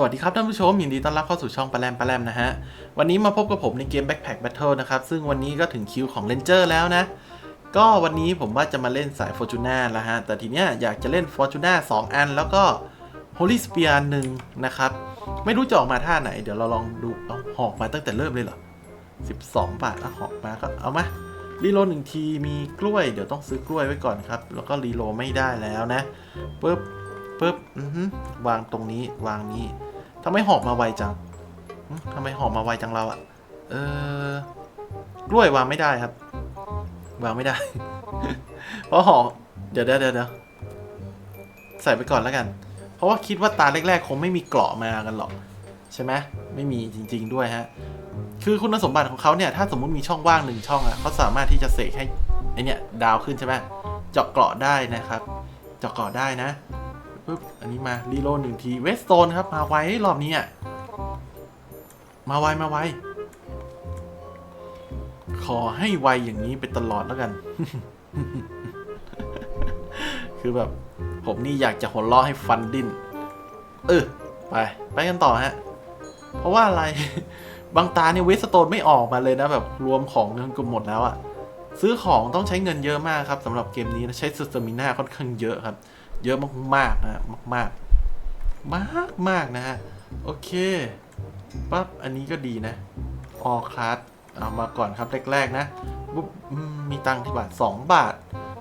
สวัสดีครับท่านผู้ชมยินดีต้อนรับเข้าสู่ช่องปลาแรมปลาแรมนะฮะ วันนี้มาพบกับผมในเกม Backpack Battle นะครับ ซึ่งวันนี้ก็ถึงคิวของ Ranger แล้วนะ ก็วันนี้ผมว่าจะมาเล่นสาย Fortuna แล้วฮะ แต่ทีเนี้ยอยากจะเล่น Fortuna 2 อัน แล้วก็ Holy Spear หนึ่งนะครับ ไม่รู้จะออกมาท่าไหน เดี๋ยวเราลองดูเอาหอกมาตั้งแต่เริ่มเลยเหรอ 12 บาทเอาหอกมาก็เอามารีโหลดหนึ่งทีมีกล้วยเดี๋ยวต้องซื้อกล้วยไว้ก่อนครับ แล้วก็รีโหลดไม่ได้แล้วนะปึ๊บปึ๊บอือหือวางตรงนี้วางนี้ ทำไมหอกมาไวจังทำไมหอกมาไวจังเราอะเออกล้วยวางไม่ได้ครับ วางไม่ได้ เพราะหอกเดี๋ยวเดี๋ยวเดี๋ยวเดี๋ยวใส่ไปก่อนแล้วกัน เพราะว่าคิดว่าตาแรกๆ คงไม่มีเกราะมากันหรอก ใช่ไหมไม่มีจริง ๆ ด้วยฮะ คือคุณสมบัติของเขาเนี่ย ถ้าสมมุติมีช่องว่างหนึ่งช่องอะเขาสามารถที่จะเสกให้ไอเนี่ยดาวขึ้นใช่ไหมเจาะเกราะได้นะครับ เจาะเกราะได้นะ ปุ๊บอันนี้มารีโลหนึ่งทีเวสโตนครับ มาไวรอบนี้อะมาไวมาไวขอให้ไวอย่างนี้ไปตลอดแล้วกัน คือแบบ ผมนี่อยากจะหัวเราะให้ฟันดิ้น เออ ไป ไปกันต่อฮะ เพราะว่าอะไร บางตาเนี่ยเวสโตนไม่ออกมาเลยนะ แบบรวมของเงินก็หมดแล้วอะซื้อของต้องใช้เงินเยอะมากครับสำหรับเกมนี้นะใช้สเตมิน่าค่อนข้างเยอะครับ เยอะมากๆนะมากมากมากมากนะฮะ โอเคปั๊บอันนี้ก็ดีนะออคลาสเอามาก่อนครับแรกๆนะปุ๊บมมีตังค์ที่บาท 2 บาท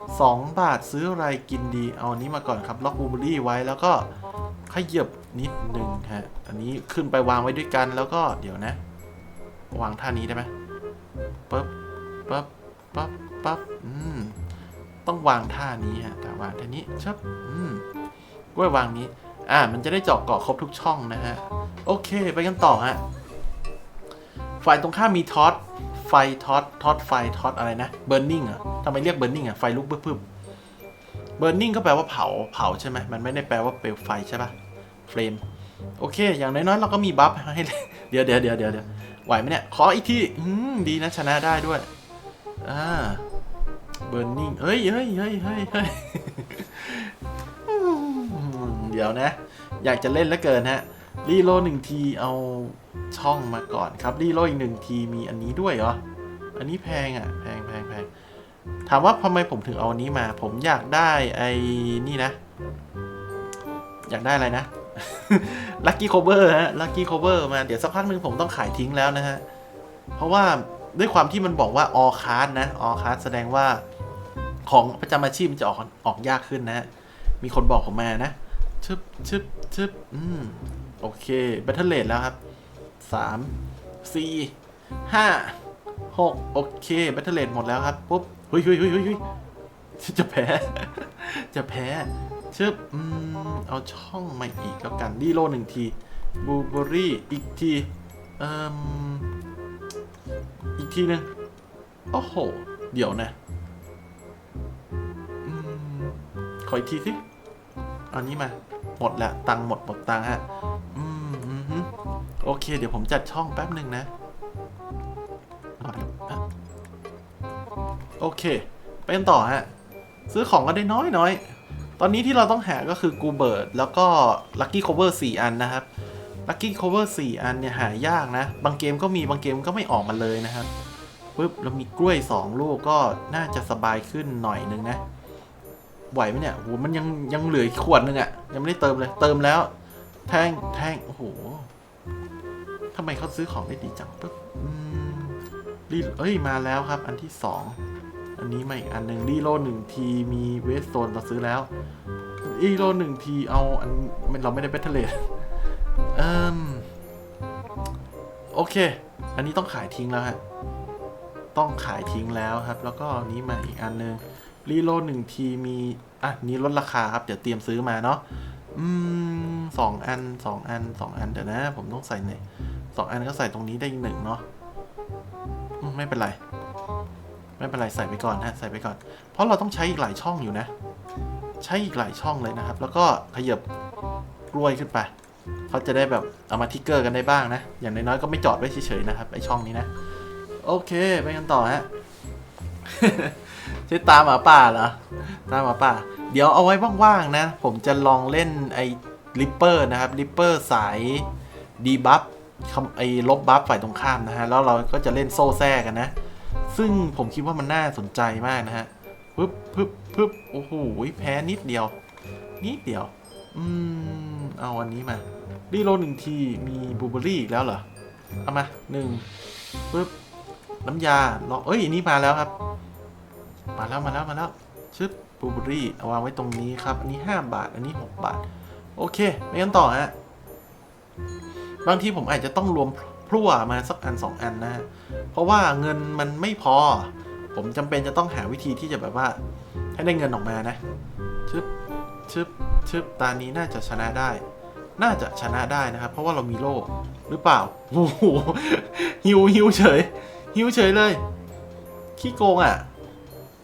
2 บาทซื้ออะไรกินดี เอาอันนี้มาก่อนครับล็อกบูเบอรี่ไว้แล้วก็ขยับนิดนึงฮะ อันนี้ขึ้นไปวางไว้ด้วยกันแล้วก็เดี๋ยวนะ วางท่านี้ได้ไหมปั๊บปั๊บปั๊บปั๊บอืม ต้องวางท่านี้ฮะแต่วางท่านี้ชับอืมกล้วยวางนี้ อ่า มันจะได้เจาะเกาะครบทุกช่องนะฮะ โอเค ไปกันต่อฮะ ฝ่ายตรงข้ามมีท็อต ไฟท็อต ท็อตไฟ ท็อตอะไรนะ เบ r ร์ i ิ g อะทำไมเรียกเบ r ร์ i ิ g อะ ไฟลุกพึบพึบเบ r ร์ i ิ g ก็แปลว่าเผา เผาใช่ไหม มันไม่ได้แปลว่าเปลวไฟใช่ปะเฟรม โอเค อย่างน้อยๆเราก็มีบัฟให้ เดี๋ยวเดี๋ยวเดี๋ยวเดี๋ยวเดี๋ยวไหวไหมเนี่ย ขออีกที อืม ดีนะชนะได้ด้วย อ่า เบ r ร์ i ิ g เฮ้ยเฮ้ยเฮ้ยเฮ้ยเฮ้ยเดี๋ยวนะ อยากจะเล่นแล้วเกินฮะ รีโลหนึ่งทีเอาช่องมาก่อนครับ รีโลอีกหนึ่งทีมีอันนี้ด้วยเหรอ อันนี้แพงอะ แพงแพงแพงถามว่าทำไมผมถึงเอาอันนี้มา ผมอยากได้ไอ้นี่นะ อยากได้อะไรนะลั c กี้โคเ v อร์ฮะลั c กี้โคเ v อร์มา เดี๋ยวสักพักหนึ่งผมต้องขายทิ้งแล้วนะฮะ เพราะว่า ด้วยความที่มันบอกว่า all card นะ all card แสดงว่าของประจำอาชีพมันจะออกออกยากขึ้นนะมีคนบอกผมมานะชึบชึบชึบอืมโอเคแบตเทอร์เลแล้วครับสามสี่ห้าหกโอเคแบตเทอร์เลหมดแล้วครับปุ๊บเฮ้ยเฮ้ยเฮ้ยเฮ้ยจะแพ้ จะแพ้ชึบอืมเอาช่องมาอีกแล้วกันดีโลหนึ่งทีบูเบอรี่อีกทีเอ่ม อีกทีนึงโอ้โห เดี๋ยวนะอขออีกทีสิเอานี้มา หมดละตังค์หมดหมดตังค์ฮะอืมอืมโอเค เดี๋ยวผมจัดช่องแป๊บหนึ่งนะ โอเค ไปกันต่อฮะ ซื้อของก็ได้น้อยน้อยตอนนี้ที่เราต้องหาก็คือกูเบิร์ดแล้วก็ลัคกี้โคเวอร์4อันนะครับ ลัคกี้โคเวอร์4อันเนี่ยหายากนะ บางเกมก็มีบางเกมก็ไม่ออกมาเลยนะครับปึ๊บแล้วมีกล้วย 2 ลูกก็น่าจะสบายขึ้นหน่อยนึงนะไหวไหมเนี่ยโหมันยังยังเหลือขวดนึงอะ่ะ ยังไม่ได้เติมเลย เติมแล้ว แทงแทงโอ้โหทำไมเขาซื้อของได้ดีจังปึ๊บรีเอ้ยมาแล้วครับ อันที่สองอันนี้มาอีกอันหนึ่งรีโลหนึ่งทีมีเวสโซนเราซื้อแล้วรีโลหนึ่งทีเอาอันเราไม่ได้เบทเทเลต เอ่มโอเค อันนี้ต้องขายทิ้งแล้วฮะ ต้องขายทิ้งแล้วครับ แล้วก็อันนี้มาอีกอันหนึ่งรีโลดหนึ่งทีมี อะ นี้ลดราคาครับ เดี๋ยวเตรียมซื้อมาเนาะ อืมสองอันสองอันสองอันเดี๋ยวนะ ผมต้องใส่ไหนสองอันก็ใส่ตรงนี้ได้อีกหนึ่งเนาะอืมไม่เป็นไร ไม่เป็นไรใส่ไปก่อนฮะ ใส่ไปก่อน เพราะเราต้องใช้อีกหลายช่องอยู่นะ ใช้อีกหลายช่องเลยนะครับ แล้วก็ขยับกล้วยขึ้นไป เขาจะได้แบบเอามาทิกเกอร์กันได้บ้างนะ อย่างน้อยๆก็ไม่จอดไว้เฉยๆนะครับไอช่องนี้นะ โอเคไปกันต่อฮะใช่ตามหมาป่าเหรอ ตามหมาป่า เดี๋ยวเอาไว้ว่างๆนะ ผมจะลองเล่นไอริปเปอร์นะครับริปเปอร์สายดีบัฟไอลบบัฟฝ่ายตรงข้ามนะฮะ แล้วเราก็จะเล่นโซ่แทรกกันนะ ซึ่งผมคิดว่ามันน่าสนใจมากนะฮะปึ๊บปึ๊บปึ๊บโอ้โหแพ้นิดเดียว นิดเดียว อืม เอาอันนี้มา รีโหลหนึ่งทีมีบลูเบอรี่อีกแล้วเหรอ เอามาหนึ่งปึ๊บน้ำยาลอเอ้ยอันนี้มาแล้วครับ มาแล้วมาแล้วมาแล้วชึบบลูเบอรี่เอาวางไว้ตรงนี้ครับ อันนี้ 5 บาท อันนี้ 6 บาท โอเคไปกันต่อฮะบางทีผมอาจจะต้องรวมพลั่วมาสักอัน 2 อันนะ เพราะว่าเงินมันไม่พอ ผมจำเป็นจะต้องหาวิธีที่จะแบบว่า ให้ได้เงินออกมานะชึบชึบชึบตานี้น่าจะชนะได้ น่าจะชนะได้นะครับ เพราะว่าเรามีโล่หรือเปล่าโอ้โหฮิวฮิวเฉยฮิวเฉยเลย ขี้โกงอะ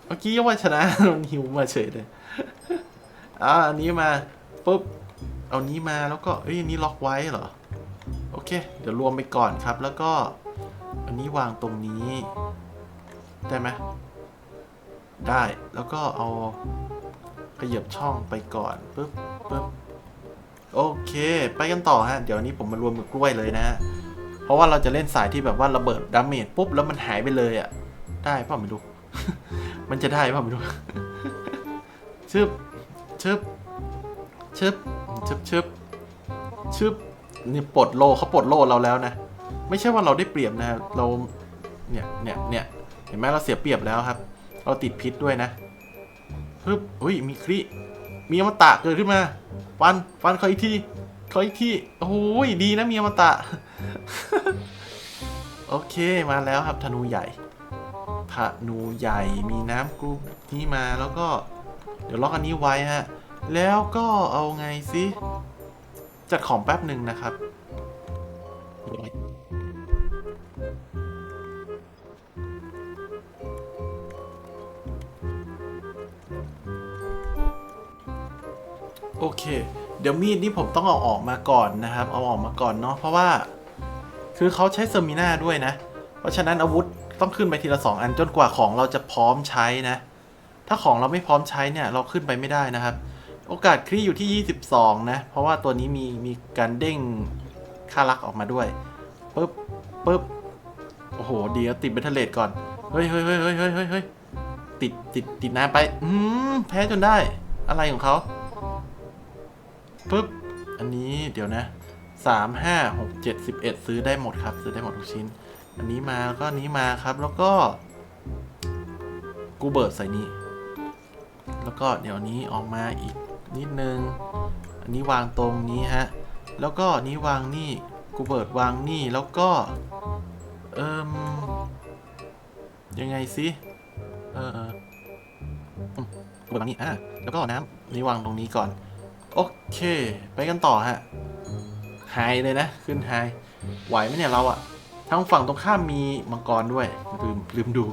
เมื่อกี้ยังว่าชนะมันฮิวมาเฉยเลยอ่าอันนี้มาปุ๊บเอานี้มาแล้วก็เอ้ยอันนี้ล็อกไว้เหรอโอเค เดี๋ยวรวมไปก่อนครับ แล้วก็ อันนี้วางตรงนี้ ได้ไหมได้แล้วก็เอาขยับช่องไปก่อนปุ๊บปุ๊บ โอเค ไปกันต่อฮะ เดี๋ยวนี้ผมมารวมกับกล้วยเลยนะฮะ เพราะว่าเราจะเล่นสายที่แบบว่าระเบิดดาเมจปุ๊บแล้วมันหายไปเลยอะ่ะ ได้ป่าไม่รู้ มันจะได้ป่าไม่รู้ชึบชึบชึบชึบชึบชึบนี่ปลดโลเขาปลดโลเราแล้วนะ ไม่ใช่ว่าเราได้เปรียบนะเราเนี่ยเนี่ยเนี่ยเห็นไหมเราเสียเปรียบแล้วครับ เราติดพิษด้วยนะปึ๊บอุ้ยมีคริ มีอมตะเกิดขึ้นมา ฟัน ฟันขออีกทีขออีกทีโอ้โหดีนะมีอมตะ โอเค มาแล้วครับ ธนูใหญ่ ธนูใหญ่ มีน้ำกรุ๊ปนี้มา แล้วก็ เดี๋ยวล็อกอันนี้ไว้ฮะ แล้วก็เอาไงสิ จัดของแป๊บหนึ่งนะครับ เค เดี๋ยวมีดนี่ผมต้องเอาออกมาก่อนนะครับ เอาออกมาก่อนเนาะเพราะว่า คือเขาใช้เซอร์มิน่าด้วยนะ เพราะฉะนั้นอาวุธต้องขึ้นไปทีละสองอันจนกว่าของเราจะพร้อมใช้นะ ถ้าของเราไม่พร้อมใช้เนี่ยเราขึ้นไปไม่ได้นะครับ โอกาสคลี่อยู่ที่ 22 นะ เพราะว่าตัวนี้มีมีการเด้งค่ารักออกมาด้วยปึ๊บปึ๊บโอ้โหเดี๋ยวติดเบทเทเลตก่อนเฮ้ยเฮ้ยเฮ้ยเฮ้ยเฮ้ยเฮ้ยเฮ้ยติดติดติดน้ำไป อืมแพ้จนได้ อะไรของเขา ปึ๊บ อันนี้เดี๋ยวนะสามห้าหกเจ็ดสิบเอ็ดซื้อได้หมดครับ ซื้อได้หมดทุกชิ้น อันนี้มาแล้วก็อันนี้มาครับแล้วก็ กูเบิร์ดใส่นี่แล้วก็เดี๋ยวนี้ออกมาอีกนิดนึง อันนี้วางตรงนี้ฮะ แล้วก็นี้วางนี่ กูเบิร์ดวางนี่แล้วก็ เอิมยังไงสิเออเออกูเบิร์ดวางนี่อะแล้วก็น้ำนี่วางตรงนี้ก่อน โอเค ไปกันต่อฮะไฮเลยนะ ขึ้นไฮไหวไหมเนี่ยเราอะทางฝั่งตรงข้ามมีมังกรด้วย ลืมลืมดู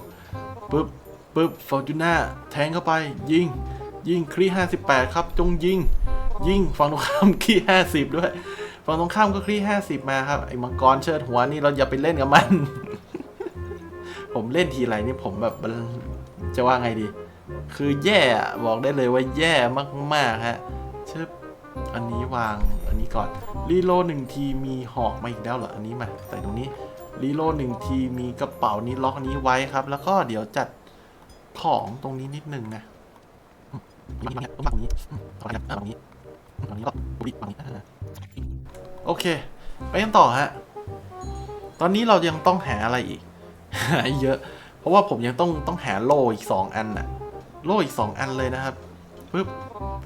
ปึ๊บปึ๊บฟอร์จูน่าแทงเข้าไป ยิง ยิงครีห้าสิบแปดครับ จงยิง ยิงฝั่งตรงข้ามครีห้าสิบด้วยฝั่งตรงข้ามก็ครีห้าสิบมาครับไอ้มังกรเชิดหัวนี่เราอย่าไปเล่นกับมัน ผมเล่นทีไรนี่ผมแบบจะว่าไงดี คือแย่บอกได้เลยว่าแย่มากๆฮะ ชึบอันนี้วางอันนี้ก่อนรีโลหนึ่งทีมีหอกมาอีกแล้วเหรออันนี้มาใส่ตรงนี้รีโลหนึ่งทีมีกระเป๋านี้ล็อกอันนี้ไว้ครับ แล้วก็เดี๋ยวจัดของตรงนี้นิดนึงนะต้องวางตรงนี้อืมเอาอันนั้อาตรงนี้อืมตรงนี้ก็บุริตรงนี้อ่าโอเค ไปกันต่อฮะตอนนี้เรายังต้องหาอะไรอีกหาเยอะ เพราะว่าผมยังต้องต้องหาโล่อีกสองอันน่ะ โล่อีกสองอันเลยนะครับปึ๊บ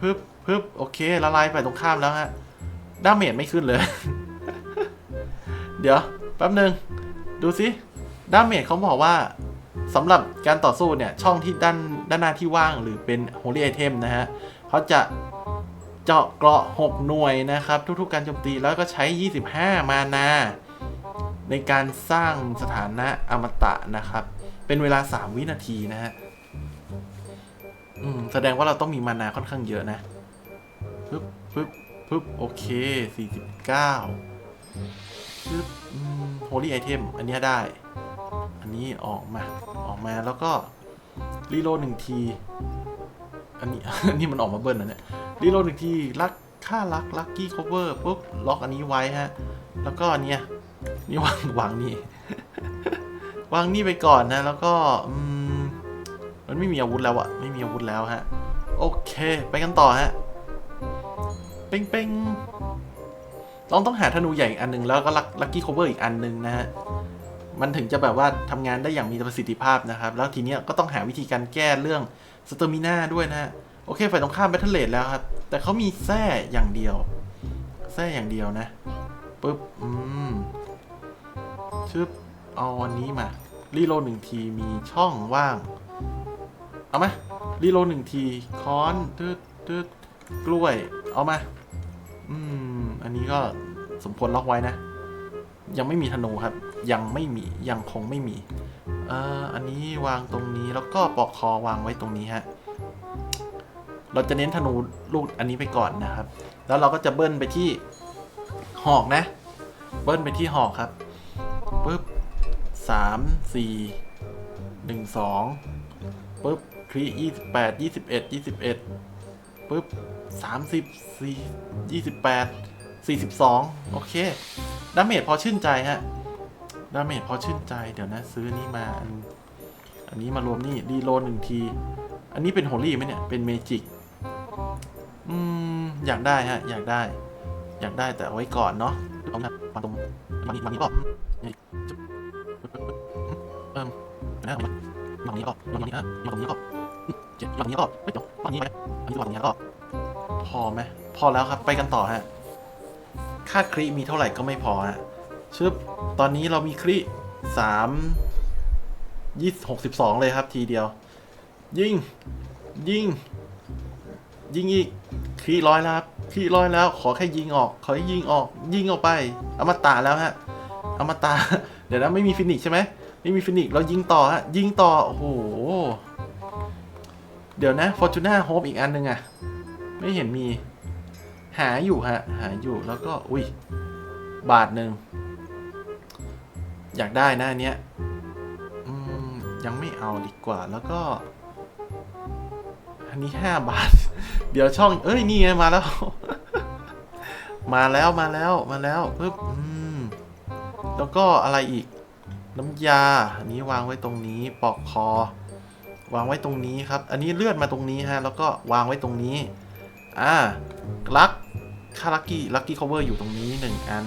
ปึ๊บ ปึ๊บโอเคละลายไปตรงข้ามแล้วฮะดาเมจไม่ขึ้นเลย เดี๋ยวแป๊บหนึ่งดูสิดาเมจเขาบอกว่าสำหรับการต่อสู้เนี่ย ช่องที่ด้านด้านหน้าที่ว่างหรือเป็น Holy Item นะฮะเขาจะเจาะเกราะ 6 หน่วยนะครับ ทุกๆการโจมตีแล้วก็ใช้ 25 มานา ในการสร้างสถานะอมตะนะครับ เป็นเวลา 3 วินาทีนะฮะแสดงว่าเราต้องมีมานาค่อนข้างเยอะนะ ปึ๊บปึ๊บปึ๊บโอเค49ปึ๊บอืม holy item อันนี้ได้ อันนี้ออกมา ออกมาแล้วก็รีโหลดหนึ่งที อันนี้ อันนี้มันออกมาเบิ้ลนะเนี่ยรีโหลดหนึ่งทีรักค่าลักลักกี้ cover ปุ๊บล็อกอันนี้ไว้ฮะ แล้วก็อันเนี้ยนี่วางวางนี่ วางนี่ไปก่อนนะ แล้วก็อืมมันไม่มีอาวุธแล้วอะไม่มีอาวุธแล้วฮะ โอเค ไปกันต่อฮะ ป้งเป้งต้องต้องหาธนูใหญ่อีกอันหนึ่งแล้วก็ลักลักกี้ cover อีกอันหนึ่งนะฮะมันถึงจะแบบว่าทำงานได้อย่างมีประสิทธิภาพนะครับ แล้วทีเนี้ยก็ต้องหาวิธีการแก้เรื่องสเตอร์มิน่าด้วยนะฮะโอเคฝ่ายตรงข้ามแบทเทิลเลดแล้วครับ แต่เขามีแส้อย่างเดียว แส้อย่างเดียวนะปุ๊บอืมชึบเอาอันนี้มารีโลหนึ่งทีมีช่องว่าง เอามารีโลหนึ่งทีค้อนตืดตืดกล้วย เอามา อืม อันนี้ก็สมควรล็อกไว้นะ ยังไม่มีธนูครับ ยังไม่มี ยังคงไม่มี เอ่อ อันนี้วางตรงนี้แล้วก็ปลอกคอวางไว้ตรงนี้ฮะ เราจะเน้นธนูลูกอันนี้ไปก่อนนะครับ แล้วเราก็จะเบิ้ลไปที่หอกนะ เบิ้ลไปที่หอกครับปึ๊บสามสี่หนึ่งสองปึ๊บครียี่สิบแปดยี่สิบเอ็ดยี่สิบเอ็ด ปึ๊บสามสิบสี่ยี่สิบแปดสี่สิบสองโอเค ดาเมจพอชื่นใจฮะ ดาเมจพอชื่นใจ เดี๋ยวนะ ซื้อนี่มา อันอันนี้มารวมนี่รีโลหนึ่งที อันนี้เป็นโฮลี่ไหมเนี่ย เป็นเมจิก อืม อยากได้ฮะ อยากได้ อยากได้แต่เอาไว้ก่อนเนาะเอานะมาตรงมานี้มานี้ก็นี่จุ๊บเอิ่มนะมาตรงนี้ก็มาตรงนี้ฮะมาตรงนี้ก็ เจ็ดมาตรงนี้ก็เฮ้ยเดี๋ยวาตรงนี้ไปอันนี้วางตรงนี้ก็ พอไหมพอแล้วครับไปกันต่อฮะ ค่าครีมีเท่าไหร่ก็ไม่พอฮะชึบตอนนี้เรามีครีสามยี่หกสิบสองเลยครับทีเดียว ยิงยิงยิงอีกครีร้อยแล้วครับคีร้อยแล้ว ขอแค่ยิงออก ขอให้ยิงออก ยิงออกไปอมตะแล้วฮะอมตะเดี๋ยวนะไม่มีฟินิกใช่ไหมไม่มีฟินิกเรายิงต่อฮะยิงต่อโอ้โห เดี๋ยวนะฟอร์จูน่าโฮปอีกอันหนึงอะไม่เห็นมี หาอยู่ฮะ หาอยู่แล้วก็ อุ้ย บาทหนึ่ง อยากได้นะอันเนี้ยยังไม่เอาดีกว่าแล้วก็ อันนี้ห้าบาท เดี๋ยวช่อง เอ้ย นี่ไงมาแล้ว มาแล้วมาแล้วมาแล้วปึ๊บอืมแล้วก็อะไรอีก น้ำยา อันนี้วางไว้ตรงนี้ ปอกคอ วางไว้ตรงนี้ครับ อันนี้เลื่อนมาตรงนี้ฮะ แล้วก็วางไว้ตรงนี้ อ่าลักคาลักกี้ลักกี้คอเวอร์อยู่ตรงนี้หนึ่งอัน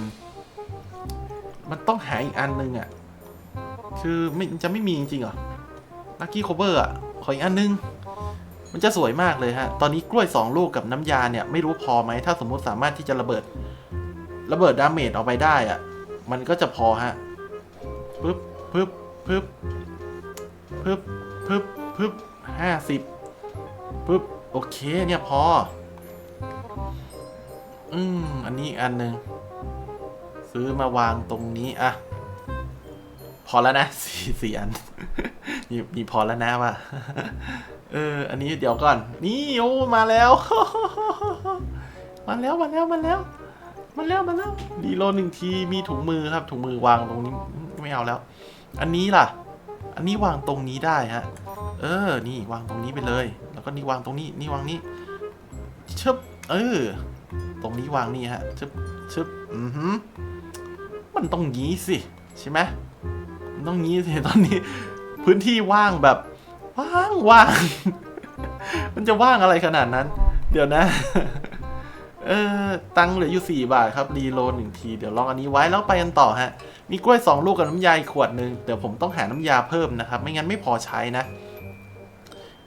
มันต้องหาอีกอันหนึ่งอะ คือไม่จะไม่มีจริงๆเหรอลักกี้คอเวอร์อะ ขออีกอันนึง มันจะสวยมากเลยฮะ ตอนนี้กล้วย 2 ลูกกับน้ำยาเนี่ย ไม่รู้พอไหม ถ้าสมมติสามารถที่จะระเบิด ระเบิดดาเมจออกไปได้อะ มันก็จะพอฮะปึ๊บปึ๊บปึ๊บปึ๊บปึ๊บ ปึ๊บห้าสิบปึ๊บโอเคเนี่ยพอ อืม อันนี้อันหนึ่งซื้อมาวางตรงนี้อะพอแล้วนะสี่สี่อันมีมีพอแล้วนะว่าเออ อันนี้เดี๋ยวก่อน นี่โอ้มาแล้ว มาแล้วมาแล้วมาแล้วมาแล้วมาแล้วดีโลหนึ่งทีมีถุงมือครับ ถุงมือวางตรงนี้ไม่เอาแล้ว อันนี้ล่ะ อันนี้วางตรงนี้ได้ฮะ เออ นี่วางตรงนี้ไปเลย แล้วก็นี่วางตรงนี้ นี่วางนี้ชึบ เออ ตรงนี้วางนี่ฮะชึบชึบ อือหือมันต้องงี้สิใช่ไหมมันต้องงี้สิตอนนี้ พื้นที่ว่างแบบ ว่างว่าง มันจะว่างอะไรขนาดนั้น เดี๋ยวนะ เออ ตังเหลืออยู่ 4 บาทครับรีโลดหนึ่งที เดี๋ยวลองอันนี้ไว้แล้วไปกันต่อฮะ มีกล้วย 2 ลูกกับน้ำยาอีกขวดหนึ่งเดี๋ยวผมต้องหาน้ำยาเพิ่มนะครับ ไม่งั้นไม่พอใช้นะ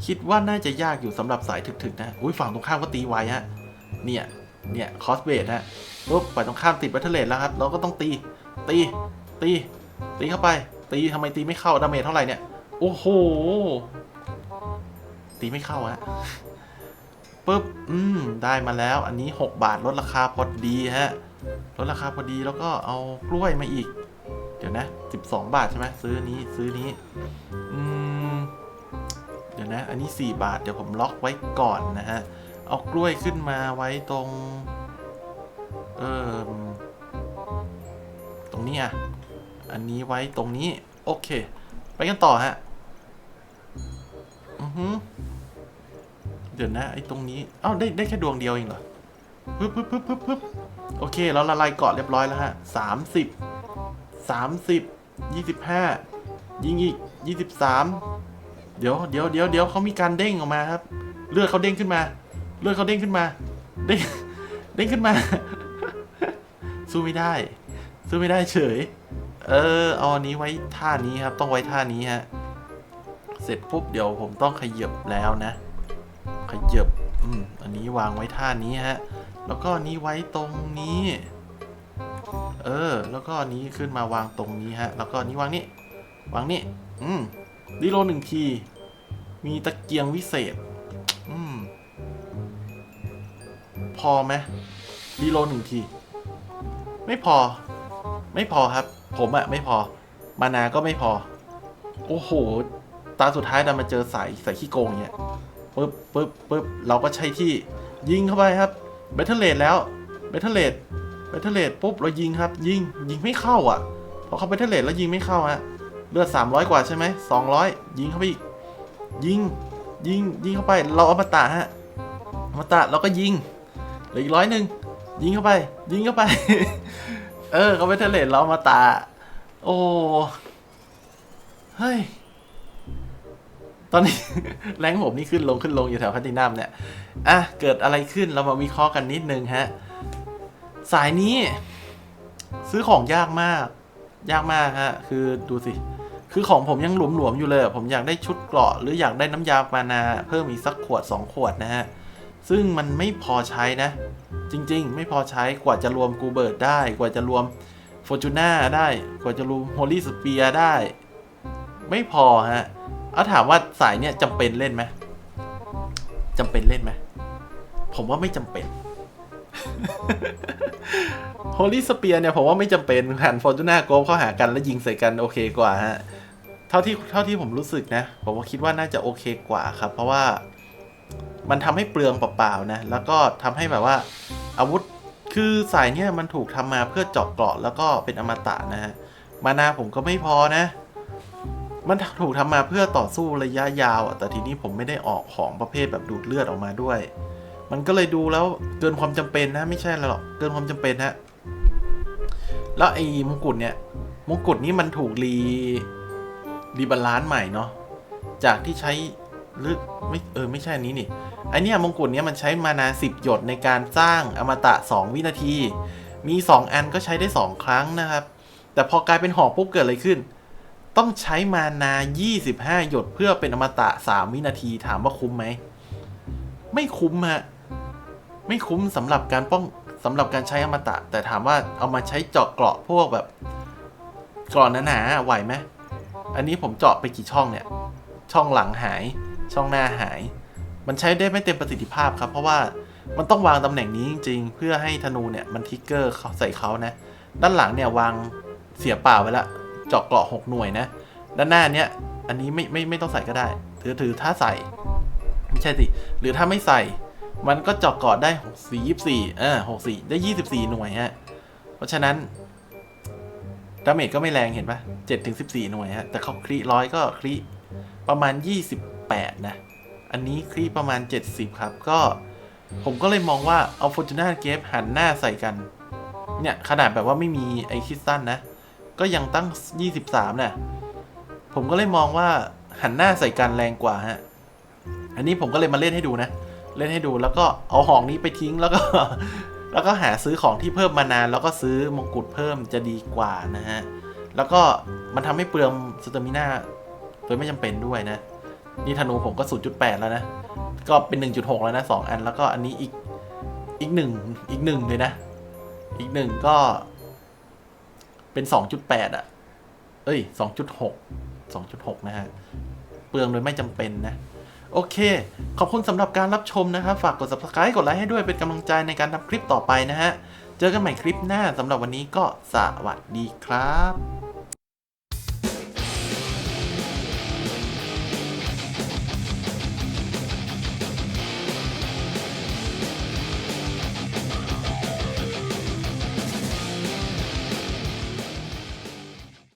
คิดว่าน่าจะยากอยู่สำหรับสายถึกๆนะ อุ้ยฝั่งตรงข้ามก็ตีไว้ฮะ เนี่ย เนี่ยคอสเบดฮะปุ๊บฝ่ายตรงข้ามติดบัตเทเลตแล้วครับ เราก็ต้องตี ตี ตี ตีเข้าไป ตีทำไมตีไม่เข้าดาเมจเท่าไหร่เนี่ย โอ้โห ตีไม่เข้าฮะ ปุ๊บ อืม ได้มาแล้ว อันนี้ 6 บาทลดราคาพอดีฮะ ลดราคาพอดีแล้วก็เอากล้วยมาอีก เดี๋ยวนะ 12 บาทใช่ไหมซื้อนี้ซื้อนี้ อืม เดี๋ยวนะ อันนี้ 4 บาท เดี๋ยวผมล็อกไว้ก่อนนะฮะ เอากล้วยขึ้นมาไว้ตรง เอ่อตรงนี้อะ อันนี้ไว้ตรงนี้ โอเค ไปกันต่อฮะ อือฮึเดี๋ยวนะไอ้ตรงนี้เอ้าได้ได้แค่ดวงเดียวเองเหรอปึ๊บปึ๊บปึ๊บปึ๊บปึ๊บโอเคเราละลายเกาะเรียบร้อยแล้วฮะสามสิบสามสิบยี่สิบห้ายิงอีกยี่สิบสามเดี๋ยวเดี๋ยวเดี๋ยวเดี๋ยวเขามีการเด้งออกมาครับ เลือดเขาเด้งขึ้นมา เลือดเขาเด้งขึ้นมา เด้งเด้งขึ้นมา สู้ไม่ได้ สู้ไม่ได้เฉย เออเอาอันนี้ไว้ท่านี้ครับ ต้องไว้ท่านี้ฮะ เสร็จปุ๊บเดี๋ยวผมต้องขยับแล้วนะ ขยับอืมอันนี้วางไว้ท่านี้ฮะ แล้วก็นี้ไว้ตรงนี้ เออ แล้วก็นี้ขึ้นมาวางตรงนี้ฮะ แล้วก็นี้วางนี่ วางนี่ อืมรีโลหนึ่งที มีตะเกียงวิเศษ อืม พอไหมรีโลหนึ่งที ไม่พอ ไม่พอครับ ผมอะไม่พอ มานาก็ไม่พอ โอ้โห ตาสุดท้ายดันมาเจอสายสายขี้โกงเนี่ย ปึ๊บปึ๊บปึ๊บเราก็ใช้ที่ยิงเข้าไปครับเบทเทเลตแล้วเบทเทเลตเบทเทเลตปุ๊บเรายิงครับ ยิงยิงไม่เข้าอะพอเขาเบทเทเลตแล้วยิงไม่เข้าฮะเลือด300 กว่าใช่ไหม200ยิงเข้าไปอีกยิงยิงยิงเข้าไป เราเอามาตะฮะอมาตะเราก็ยิงเหลืออีกร้อยหนึ่งยิงเข้าไป ยิงเข้าไป เออเขาเบทเทเลตเราเอามาตะโอ้เฮ้ย ตอนนี้แรงผมนี่ขึ้นลงขึ้นลงอยู่แถวพัตินัมเนี่ยอะเกิดอะไรขึ้นเรามาวิเคราะห์กันนิดนึงฮะ สายนี้ ซื้อของยากมาก ยากมากฮะ คือดูสิ คือของผมยังหลวมๆอยู่เลย ผมอยากได้ชุดเกราะหรืออยากได้น้ำยาปานา เพิ่มอีกสักขวด 2 ขวดนะฮะ ซึ่งมันไม่พอใช้นะ จริง ๆ ไม่พอใช้กว่าจะรวมกูเบิร์ดได้ กว่าจะรวมฟอร์จูน่าได้ กว่าจะรวมโฮลี่สเปียได้ ไม่พอฮะ เอาถามว่าสายเนี่ยจำเป็นเล่นไหมจำเป็นเล่นไหมผมว่าไม่จำเป็นโฮลี่สเปียเนี่ยผมว่าไม่จำเป็นหันฟอร์จูน่าโกเข้าหากันแล้วยิงใส่กันโอเคกว่าฮะเท่าที่เท่าที่ผมรู้สึกนะ ผมว่าคิดว่าน่าจะโอเคกว่าครับ เพราะว่ามันทำให้เปลืองเปล่าๆนะ แล้วก็ทำให้แบบว่า อาวุธคือสายเนี่ยมันถูกทำมาเพื่อเจาะเกราะแล้วก็เป็นอมตะนะฮะมานาผมก็ไม่พอนะ มันถูกทำมาเพื่อต่อสู้ระยะยาวอะแต่ทีนี้ผมไม่ได้ออกของประเภทแบบดูดเลือดออกมาด้วย มันก็เลยดูแล้วเกินความจำเป็นนะไม่ใช่หรอกเกินความจำเป็นฮะแล้วไอ้มงกุฎเนี่ยมงกุฎนี่มันถูกรีรีบาลานซ์ใหม่เนาะจากที่ใช้หรือไม่เออไม่ใช่อันนี้นี่ไอเนี่ยมงกุฎเนี่ยมันใช้มานาสิบหยดในการสร้างอมตะ 2 วินาที มี 2 อันก็ใช้ได้ 2 ครั้งนะครับ แต่พอกลายเป็นหอกปุ๊บเกิดอะไรขึ้น ต้องใช้มานา 25 หยดเพื่อเป็นอมตะ 3 วินาทีถามว่าคุ้มไหม ไม่คุ้มฮะ ไม่คุ้มสำหรับการป้องสำหรับการใช้อมตะ แต่ถามว่าเอามาใช้เจาะเกราะพวกแบบเกราะหนาๆไหวไหมอันนี้ผมเจาะไปกี่ช่องเนี่ย ช่องหลังหาย ช่องหน้าหาย มันใช้ได้ไม่เต็มประสิทธิภาพครับ เพราะว่ามันต้องวางตำแหน่งนี้จริงๆ เพื่อให้ธนูเนี่ยมันทิกเกอร์ใส่เขานะ ด้านหลังเนี่ยวางเสียเปล่าไว้ละ เจาะเกราะหกหน่วยนะ ด้านหน้าเนี้ยอันนี้ไม่ไม่ไม่ต้องใส่ก็ได้ ถือถือถ้าใส่ ไม่ใช่สิ หรือถ้าไม่ใส่ มันก็เจาะเกราะได้หกสี่ยี่สี่เออหกสี่ได้ยี่สิบสี่หน่วยฮะ เพราะฉะนั้นดาเมจก็ไม่แรงเห็นปะเจ็ดถึงสิบสี่หน่วยฮะ แต่เขาครีร้อยก็ครีประมาณยี่สิบแปดนะ อันนี้ครีประมาณเจ็ดสิบครับ ก็ผมก็เลยมองว่าเอาฟอร์จูน่าเกฟหันหน้าใส่กัน เนี่ย ขนาดแบบว่าไม่มีไอคิสตันนะ ก็ยังตั้ง 23น่ะผมก็เลยมองว่าหันหน้าใส่กันแรงกว่าฮะ อันนี้ผมก็เลยมาเล่นให้ดูนะ เล่นให้ดูแล้วก็เอาหองนี้ไปทิ้งแล้วก็ แล้วก็หาซื้อของที่เพิ่มมานาน แล้วก็ซื้อมงกุฎเพิ่มจะดีกว่านะฮะ แล้วก็มันทำให้เปลืองสเตอร์มิน่าโดยไม่จำเป็นด้วยนะ นี่ธนูผมก็ 0.8 แล้วนะ ก็เป็น 1.6 แล้วนะ 2 อัน แล้วก็อันนี้อีกอีกหนึ่งอีกหนึ่งเลยนะ อีกหนึ่งก็ เป็นสองจุดแปดอะ เอ้ยสองจุดหกสองจุดหกนะฮะ เปลืองโดยไม่จำเป็นนะ โอเค ขอบคุณสำหรับการรับชมนะครับ ฝากกด subscribe กดไลค์ให้ด้วยเป็นกำลังใจในการทำคลิปต่อไปนะฮะ เจอกันใหม่คลิปหน้าสำหรับวันนี้ก็สวัสดีครับ